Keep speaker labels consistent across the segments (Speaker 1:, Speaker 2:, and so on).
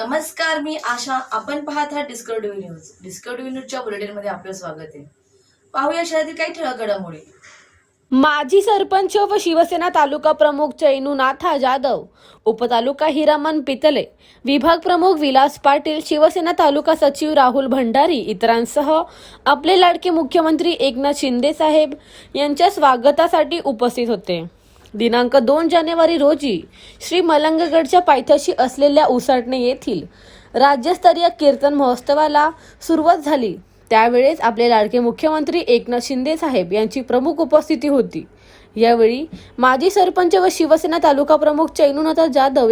Speaker 1: नमस्कार मी आशा. आपण पाहत आहात डिस्कवरी न्यूज डिस्कवरी न्यूजच्या बुलेटिनमध्ये आपलं स्वागत आहे. पाहूया शहरातील काही ठळक घडामोडी.
Speaker 2: माजी सरपंच व शिवसेना तालुका प्रमुख चैनूनाथा जाधव उपतालुका हिरामन पितले विभाग प्रमुख विलास पाटील शिवसेना तालुका सचिव राहुल भंडारी इतरांसह आपले लाडके मुख्यमंत्री एकनाथ शिंदे साहेब यांच्या स्वागतासाठी उपस्थित होते. दिनांक दोन जानेवारी रोजी श्री मलंगगडच्या पायथ्याशी असलेल्या उसाटणे येथील राज्यस्तरीय कीर्तन महोत्सवाला सुरुवात झाली. त्यावेळेस आपले लाडके मुख्यमंत्री एकनाथ शिंदे साहेब यांची प्रमुख उपस्थिती होती. यावेळी माजी सरपंच व शिवसेना तालुका प्रमुख चैनुनाथ जाधव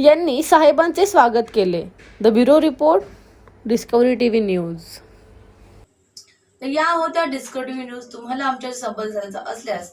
Speaker 2: यांनी साहेबांचे स्वागत केले. The bureau report Discovery TV news.
Speaker 1: या होत्या डिस्कवरी न्यूज तुम्हाला आमच्या संपर्क झाल्याचा असल्यास